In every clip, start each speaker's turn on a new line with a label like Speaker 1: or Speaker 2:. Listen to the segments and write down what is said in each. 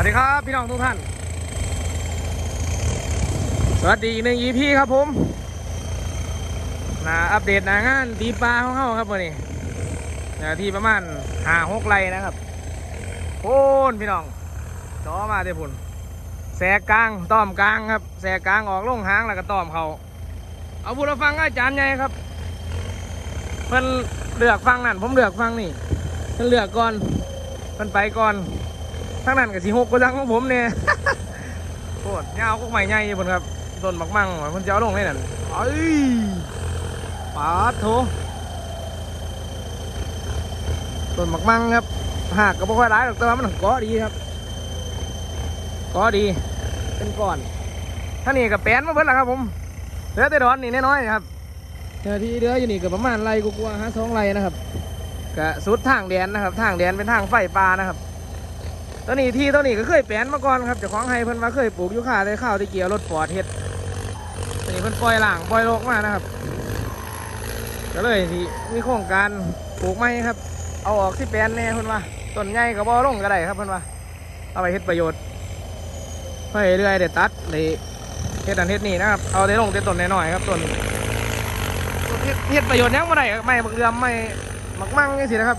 Speaker 1: วัสดีครับพี่น้องทุกท่าน สวัสดีอีกหนึ่ง EP ครับผมนาอัปเดตหนางานตีปลาของเขาครับวันนี้นื้อที่ประมาณห้าหกไรนะครับโอ้นพี่น้องต่อมาเดี๋ยวพุ่นแสกลางต้อมกลางครับ แสกลางออกลงหางแล้วก็ต้อมเขาเอาพูดเราฟังอาจารย์ใหญ่ครับเพิ่นเลือกฟังนั่นผมเลือกฟังนี่เพิ่นเลือกก่อนเพิ่นไปก่อน ทั้งนั้นกับสีหกก็จังของผมเนี่ยโคตรยาก็ใหม่ใหญ่อยู่นครับต้นบักมั่งมันจะเอาลงได้นั่นเอ้ยปาดโถต้นบักมั่งครับหากก็บ่ค่อยร้ายหรอกแต่ว่ามันกาะดีครับกาะดีเป็นก้อนท่านี่กับแป้นมาเพิ่นละครับผมเหลือแต่ดอนนี่น้อยๆครับเจ้าที่เหลืออยู่นี่ก็ประมาณไรกูกลัวฮะสองไรนะครับกะสุดทางแดนนะครับ ทางแดนเป็นทางไฟปลานะครับ ตัวนี้ที่ตัวนี้ก็เคยแปลนมาก่อนครับเจ้าของไฮเพิ่นมาเคยปลูกยูคาได้ข้าวที่เกี่ยวรถฟอร์ดเฮ็ดตัวนี้เพิ่นปล่อยหลังปล่อยโลกมานะครับก็เลยที่มีโครงการปลูกไม้ครับ เอาออกที่แปลนแน่เพิ่นว่าต้นใหญ่ก็บ่ลงก็ได้ครับเพิ่นว่าเอาไปเฮ็ดประโยชน์เพื่อเรื่อยได้ตัดได้เฮ็ดอันเฮ็ดนี่นะครับเอาได้ลงแต่ต้นหน้อยๆครับต้นเฮ็ดประโยชน์ยังบ่ได้ไม้บักเรือมไม้มักมั่งจังซี่นะครับ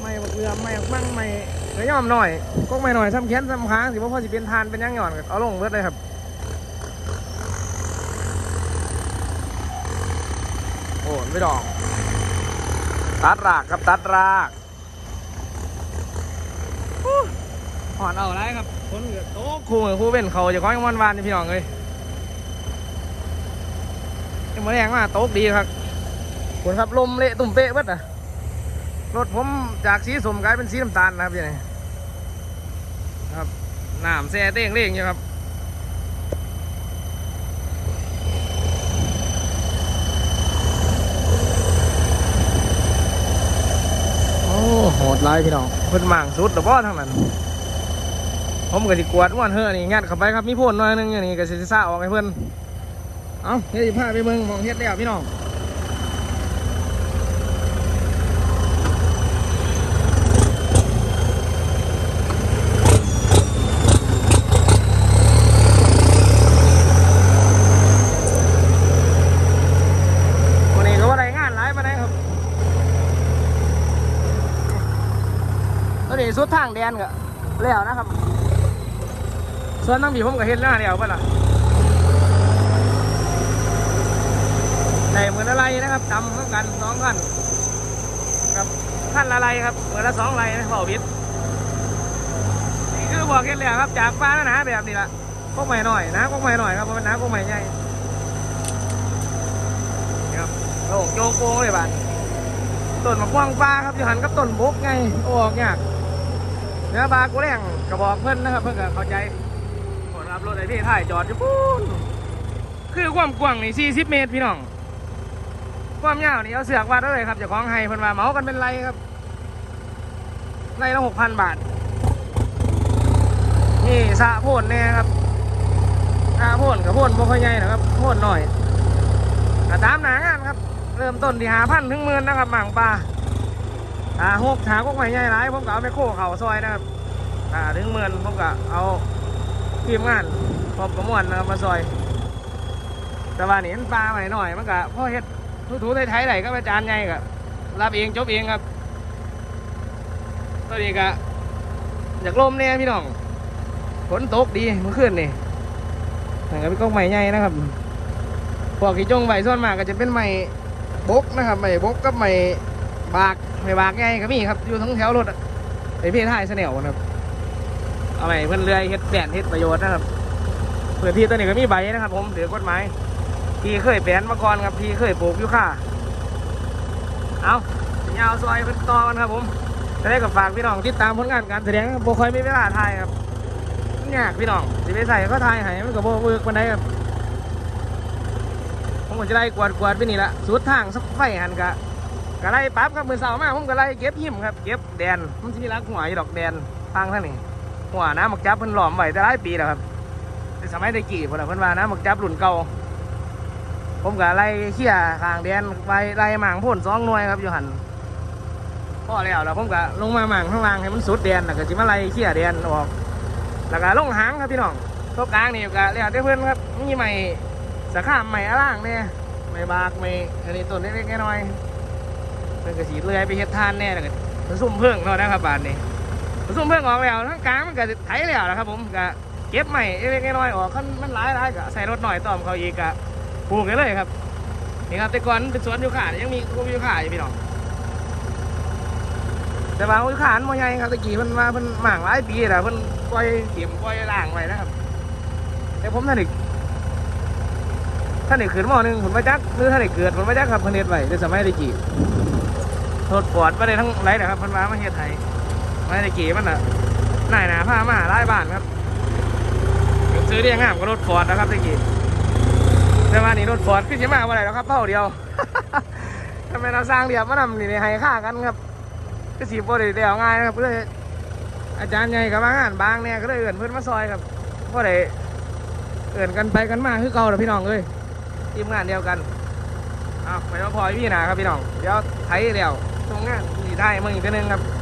Speaker 1: ไม่บักเรือไม่บักมั่งไม่ เนื้อย่อมหน่อยก็ไม่หน่อยซ้ำแขนซ้ำค้างสิว่าพอสิเป็นทานเป็นหยังหย่อนก็เอาลงเบิดเลยครับโอ้ไม่ดอก ตัดรากครับตัดรากหอนเอาไรครับคนเกิดโต๊ะครูกับครูเป็นเขาจะคล้องวันวานนี่พี่น้องเลยยังมาแรงมากโต๊ะดีครับคนครับลมเละตุ่มเป๊ะเบิดอะ รถผมจากสีสมกลายเป็นสีน้ำตาลนะครับยังไงครับน้ำแซ่เต้งเร่งอยู่ครับโอ้โหดร้ายพี่น้องเพิ่นมั่งสุดแต่บ่ทางนั้น ผมก็สิกวาดม่วนเฮือนี่งัดเข้าไปครับมีพ่นหน่อยนึงอย่างนี้ก็สิซ่าออกให้เพิ่นเอ้าเฮ็ดสิพาไปเบิ่งมองเฮ็ดแล้วพี่น้อง วันนี้ก็ว่าได้งานหลายมาได้ครับ ตอนนี้สุดทางแดนก็แล้วนะครับ ส่วนทั้งผีผมก็เห็นแล้วเดียวป่ะล่ะได้เหมือนอะไรนะครับจำเหมือนกันสองขั้นครับขั้นละไรครับ เหมือนละสองไรนะเบาบิดนี่คือบอกเห็นแล้วครับ จากฟ้าหนาแบบนี้ละพวกใหม่หน่อยนะพวกใหม่หน่อยครับเพราะมันน้ำพวกใหม่ใหญ่ครับโล่งโจงโกงเลยบ้านต้นมะกวางปลาครับอยู่หันกับต้นบกไง โอ้ออกยาก เนื้อปลากูแรงกระบอกเพิ่นนะครับ เพิ่นก็เข้าใจผลรับรถไอพี่ถ่ายจอดอยู่ปุ้นคือความกว้างนี่40 เมตรพี่น้อง ความยาวนี่เอาเสือกวัดได้เลยครับเจ้าของไฮเพิ่นว่าเหมากันเป็นไรครับไรละ6,000บาท นี่สะโพนแน่ครับสะโพนกับโพนบ่ค่อยใหญ่นะครับโพนหน่อยก็ตามหนางานครับ เริ่มต้นที่หาพันถึงหมื่นนะครับหมางปลา อ่าหกถาพวกใหม่ใหญ่หลายผมก็เอาไปโค้เขาซอยนะครับ อ่าถึงหมื่นผมก็เอาทีมงานพร้อมประมวลนะครับมาซอย แต่ว่านี่มันปลาใหม่หน่อยมันก็พ่อเฮ็ดทูๆไทยๆไหนก็อาจารย์ใหญ่ก็รับเองจบเองครับตัวนี้ก็อยากลมเนี่ยพี่น้องฝนตกดีเมื่อคืนนี่แต่ก็เป็นกล้องใหม่ใหญ่นะครับพวกที่จงไว้ส่วนมากก็จะเป็นไม้บกนะครับไม้บกกับไม้ บากไม้บากไงก็มีครับอยู่ทั้งแถวรถอะไอพี่ท้ายเสนียวนะครับเอาไว้เพื่อนเรือเฮ็ดแปลนเฮ็ดประโยชน์นะครับเพื่อที่ตัวนี้ก็มีใบนะครับ ผมถือกฎหมายที่เคยแปลนมาก่อนครับที่เคยปลูกอยู่ค่ะ เอายาวซอยเป็นต่อกันครับผมจะได้กับฝากพี่น้องติดตามผลงานการแสดงบโบคอยมีเวลาถ่ายครับมันยากพี่น้องสิไปใส่ก็ถ่ายให้มันก็บ่เวิร์กปานใดครับผมก็จะไล่กวาดกวาดไปนี่ละสุดทางสักไฟหันกะ กระไล่ปั๊บครับมือเสาร์มาผมก็ไล่เก็บหิมครับ เก็บแดนมันที่รักหัวยดอกแดนทางท่างนี่หัวน้ำหมักจับเพิ่นหลอมไว้แต่หลายปีแล้วครับแต่สมัยตะกี้เพิ่นนะเพิ่นว่าน้ำหมักจับรุ่นเก่าผมก็ไล่เขี่ยทางแดนไปไล่หมางพ่นสองหน่วยครับอยู่หันพพอแล้วแล้วผมก็ลงมาหมั่งข้างล่างให้มันสุดเดียนแล้วก็จิมาไล่เขี่ยเดียนออกแล้วก็ลงหางครับพี่น้องตัวกลางนี่ก็แล้วแต่เพื่อนครับมีใหม่สะข้ามใหม่อล่างเนี่ยไม่บากไม่อันนี้ต้นเล็กๆน้อยๆ เพิ่นก็สีเลื่อยไปเฮ็ดทานแน่แล้วก็ผสมเพิ่งเนาะนะครับบานนี้ผสมเพิ่งออกแล้วทั้งกลางมันก็ไถแล้วนะครับ ผมก็เก็บใหม่เล็กน้อยออกคันมันหลายๆก็ใส่รถหน่อยต่อมเขาอีกก็ปลูกกันเลยครับนี่ครับแต่ก่อนเป็นสวนยูคายังมีกูยูคาอยู่พี่น้องแต่ว่าอุ้ยขานมอใหญ่ครับตะกี้เพิ่นมาเพิ่นหมางหลายปีแล้วเพิ่นปล่อยเก็บปล่อยล่างไว้นะครับ แต่ผมท่านอีกท่านอีกขึ้นมอหนึ่งผมมาจักหรือท่านอีกเกิดผมมาจักครับเพิ่นเฮ็ดไว้ในสมัยตะกี้ รถปอดมาได้ทั้งไรนะครับพิ่นมามาเฮ็ดไทยมาตะกี้มันน่ะนายหนาผ้ามาหลายบ้านครับซื้อเรียงงามกับรถฟอร์ดนะครับตะกี้แต่ว่านี่รถฟอร์ดขึ้นใช่มาว่าไรแล้วครับเท่าเดียวทำไมเราสร้างเดียบมานำนี่ในให้ค่ากันครับก็สีบ่ได้เดียวง่ายนะครับก็เลยอาจารย์ใหญ่กับมางานบางเนี่ยก็เลยเอื่นเพื่อนมาซอยครับเพราะได้เอื่นกันไปกันมาคือเก่าเด้อพี่น้องเลยทีมงานเดียวกันเอาไปมาพอยพี่นาครับพี่น้องเดี๋ยวไทยเดียว งงานสีได้เมืองอีกทีหนึงครับ